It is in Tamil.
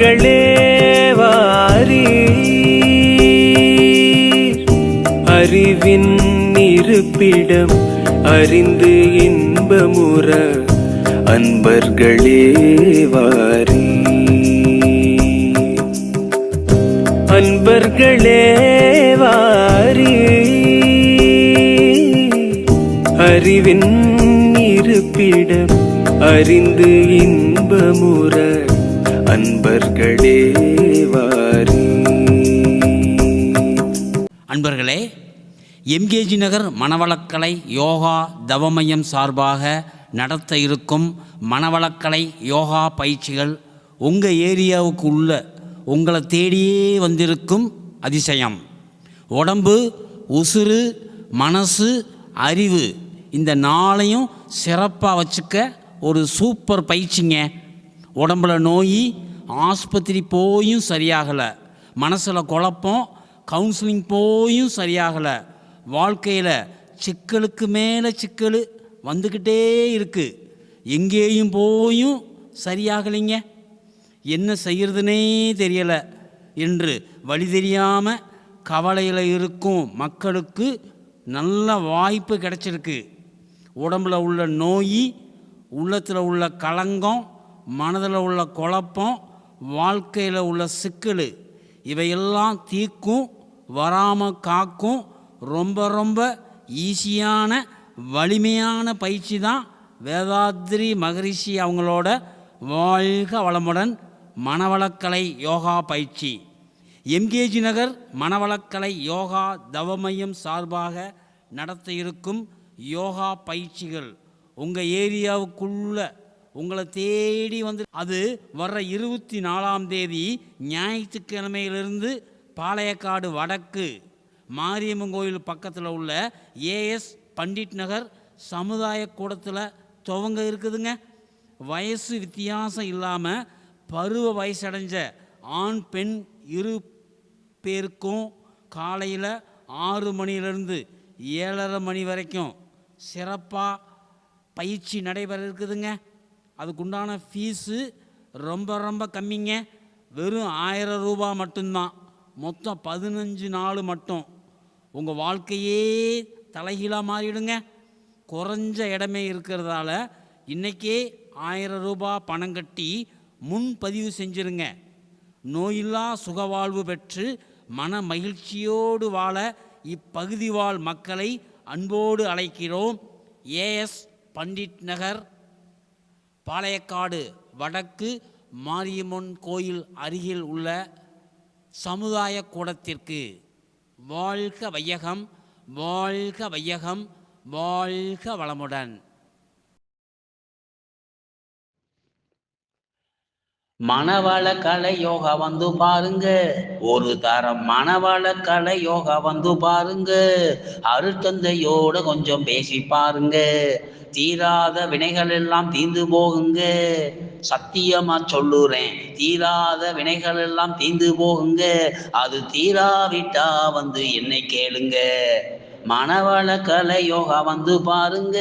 மக்களே வாரி அறிவின் இருப்பிடம் அறிந்து இன்பமுற அன்பர்களே வாரி அன்பர்களே வாரி அறிவின் இருப்பிடம் அறிந்து இன்பமுற அன்பர்களே வாரி. அன்பர்களே எம்கேஜி நகர் மனவளக்கலை யோகா தவமையம் சார்பாக நடத்த இருக்கும் மனவளக்கலை யோகா பயிற்சிகள் உங்கள் ஏரியாவுக்கு உள்ள உங்களை தேடியே வந்திருக்கும் அதிசயம். உடம்பு உசுறு மனசு அறிவு இந்த நாளையும் சிறப்பாக வச்சுக்க ஒரு சூப்பர் பயிற்சிங்க. உடம்புல நோய் ஆஸ்பத்திரி போயும் சரியாகலை. மனசில் குழப்பம் கவுன்சிலிங் போயும் சரியாகலை. வாழ்க்கையில் சிக்கலுக்கு மேலே சிக்கல் வந்துக்கிட்டே இருக்குது எங்கேயும் போயும் சரியாகலைங்க. என்ன செய்கிறதுனே தெரியலை. என்று வழி தெரியாமல் கவலையில் இருக்கும் மக்களுக்கு நல்ல வாய்ப்பு கிடச்சிருக்கு. உடம்புல உள்ள நோய் உள்ளத்தில் உள்ள களங்கம் மனதில் உள்ள குழப்பம் வாழ்க்கையில் உள்ள சிக்கல் இவையெல்லாம் தீக்கும் வராமல் காக்கும் ரொம்ப ரொம்ப ஈஸியான வலிமையான பயிற்சி தான் வேதாத்ரி மகரிஷி அவங்களோட வாழ்க வளமுடன் மனவளக்கலை யோகா பயிற்சி. எம்கேஜி நகர் மனவளக்கலை யோகா தவமையம் சார்பாக நடத்த இருக்கும் யோகா பயிற்சிகள் உங்கள் ஏரியாவுக்குள்ள உங்களை தேடி வந்து அது வர்ற இருபத்தி நாலாம் தேதி ஞாயிற்றுக்கிழமையிலிருந்து பாளையக்காடு வடக்கு மாரியம்மன் கோயில் பக்கத்தில் உள்ள ஏஎஸ் பண்டிட் நகர் சமுதாய கூடத்தில் துவங்க இருக்குதுங்க. வயசு வித்தியாசம் இல்லாமல் பருவ வயசடைஞ்ச ஆண் பெண் இரு பேருக்கும் காலையில் ஆறு மணிலேருந்து ஏழரை மணி வரைக்கும் சிறப்பாக பயிற்சி நடைபெற இருக்குதுங்க. அதுக்குண்டான ஃபீஸு ரொம்ப ரொம்ப கம்மிங்க. வெறும் ஆயிரம் ரூபா மட்டும்தான். மொத்தம் பதினஞ்சு நாள் மட்டும். உங்கள் வாழ்க்கையே தலைகீழாக மாறிடுங்க. குறைஞ்ச இடமே இருக்கிறதால இன்றைக்கே ஆயிரம் ரூபாய் பணம் கட்டி முன்பதிவு செஞ்சுருங்க. நோயில்லா சுகவாழ்வு பெற்று மன மகிழ்ச்சியோடு வாழ இப்பகுதி வாழ் மக்களை அன்போடு அழைக்கிறோம். ஏஎஸ் பண்டிட் நகர். பாளையக்காடு வடக்கு மாரியம்மன் கோயில் அருகில் உள்ள சமுதாய கூடத்திற்கு வாழ்க வையகம் வாழ்க வையகம் வாழ்க வளமுடன். மனவள கலை யோகா வந்து பாருங்க. ஒரு தரம் மனவள கலை யோகா வந்து பாருங்க. அருட்தந்தையோட கொஞ்சம் பேசி பாருங்க. தீராத வினைகள் எல்லாம் தீர்ந்து போகுங்க. சத்தியமா சொல்லுறேன் தீராத வினைகள் எல்லாம் தீர்ந்து போகுங்க. அது தீராவிட்டா வந்து என்னை கேளுங்க. மனவள கலை யோகா வந்து பாருங்க.